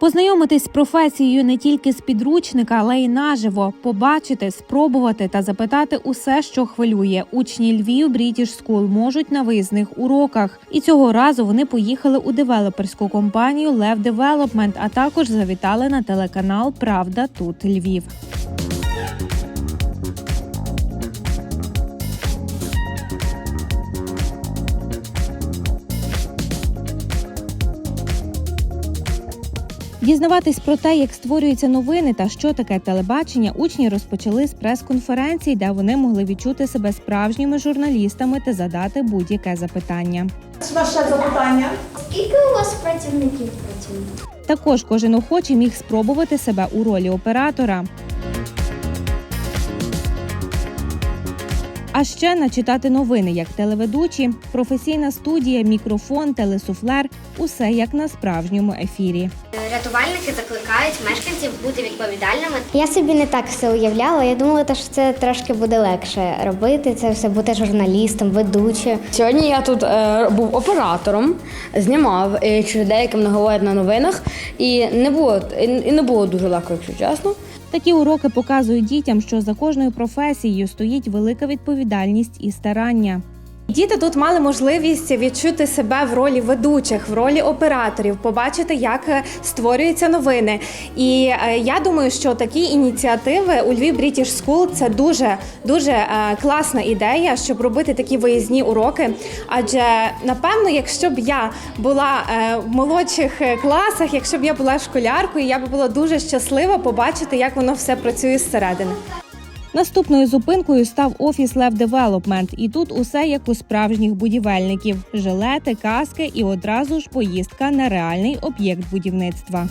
Познайомитись з професією не тільки з підручника, але й наживо, побачити, спробувати та запитати усе, що хвилює. Учні Львів British School можуть на виїзних уроках. І цього разу вони поїхали у девелоперську компанію Лев Девелопмент, а також завітали на телеканал Правда тут Львів. Дізнаватись про те, як створюються новини та що таке телебачення, учні розпочали з прес-конференцій, де вони могли відчути себе справжніми журналістами та задати будь-яке запитання. Ваше запитання. Скільки у вас працівників працює? Також кожен охочий міг спробувати себе у ролі оператора. А ще начитати новини як телеведучі, професійна студія, мікрофон, телесуфлер усе як на справжньому ефірі. Рятувальники закликають мешканців бути відповідальними Я собі не так все уявляла. Я думала, що це трошки буде легше робити. Це все бути журналістом, ведучим. Сьогодні я тут е, був оператором, знімав е, чи деяким наговорять на новинах, і не було і не було дуже легко, якщо чесно. Такі уроки показують дітям, що за кожною професією стоїть велика відповідальність і старання. Діти тут мали можливість відчути себе в ролі ведучих, в ролі операторів, побачити, як е, створюються новини. І е, я думаю, що такі ініціативи у Львів British School – це дуже дуже е, класна ідея, щоб робити такі виїзні уроки. Адже напевно, якщо б я була в молодших класах, якщо б я була школяркою, я б була дуже щаслива побачити, як воно все працює зсередини. Наступною зупинкою став офіс Лев Development, і тут усе як у справжніх будівельників: жилети, каски і одразу ж поїздка на реальний об'єкт будівництва.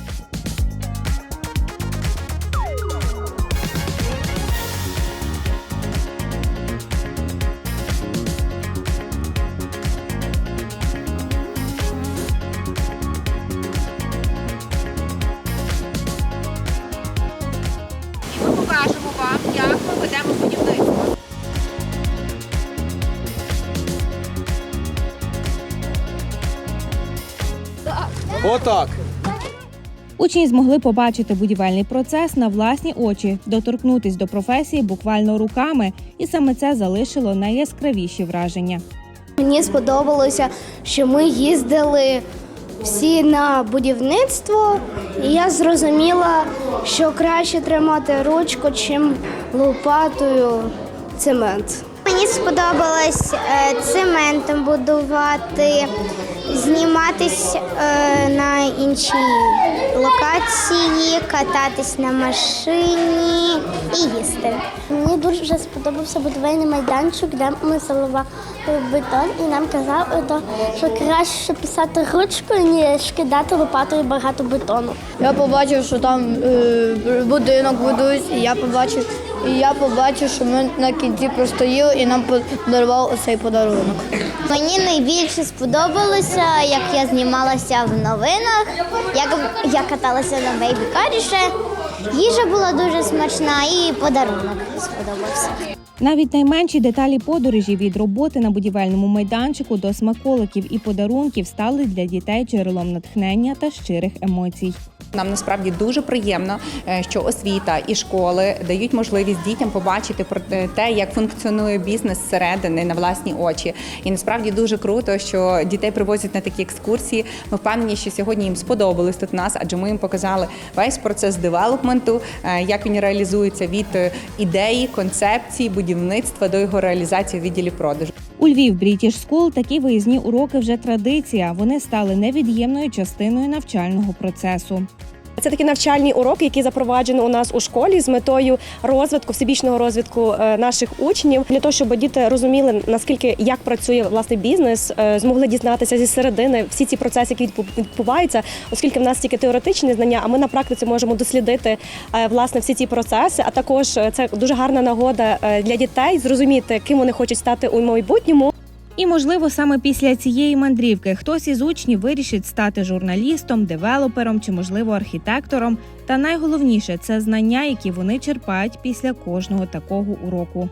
Ведемо будівництво. Отак. Учні змогли побачити будівельний процес на власні очі, доторкнутись до професії буквально руками, і саме це залишило найяскравіші враження. Мені сподобалося, що ми їздили всі на будівництво, і я зрозуміла, що краще тримати ручку, чим лопатою цемент. Мені сподобалось е, цементом будувати, зніматись е, на іншій локації, кататись на машині і їсти. Мені дуже сподобався будівельний майданчик, де ми заливали бетон, і нам казали, що краще писати ручкою, ніж кидати лопатою багато бетону. Я побачив, що там е, будинок будують, і я побачив, і я побачив, що ми на кінці простоїли і нам подарував оцей подарунок. Мені найбільше сподобалося, як я знімалася в новинах, як я каталася на бейбі-каріше. Їжа була дуже смачна і подарунок сподобався. Навіть найменші деталі подорожі від роботи на будівельному майданчику до смаколиків і подарунків стали для дітей джерелом натхнення та щирих емоцій. Нам насправді дуже приємно, е, що освіта і школи дають можливість дітям побачити про те, як функціонує бізнес зсередини на власні очі. І насправді дуже круто, що дітей привозять на такі екскурсії. Ми впевнені, що сьогодні їм сподобалось тут нас, адже ми їм показали весь процес девелопменту, е, як він реалізується від е, ідеї, концепції, будівництва до його реалізації в відділі продажу. У Львів British School такі виїзні уроки вже традиція. Вони стали невід'ємною частиною навчального процесу. Це такі навчальні уроки, які запроваджені у нас у школі з метою розвитку, всебічного розвитку е, наших учнів, для того, щоб діти розуміли наскільки як працює власне бізнес, е, змогли дізнатися зі середини всі ці процеси, які відбуваються, оскільки в нас тільки теоретичні знання, а ми на практиці можемо дослідити е, власне всі ці процеси. А також це дуже гарна нагода для дітей зрозуміти, ким вони хочуть стати у майбутньому. І, можливо, саме після цієї мандрівки хтось із учнів вирішить стати журналістом, девелопером чи, можливо, архітектором. Та найголовніше це знання, які вони черпають після кожного такого уроку.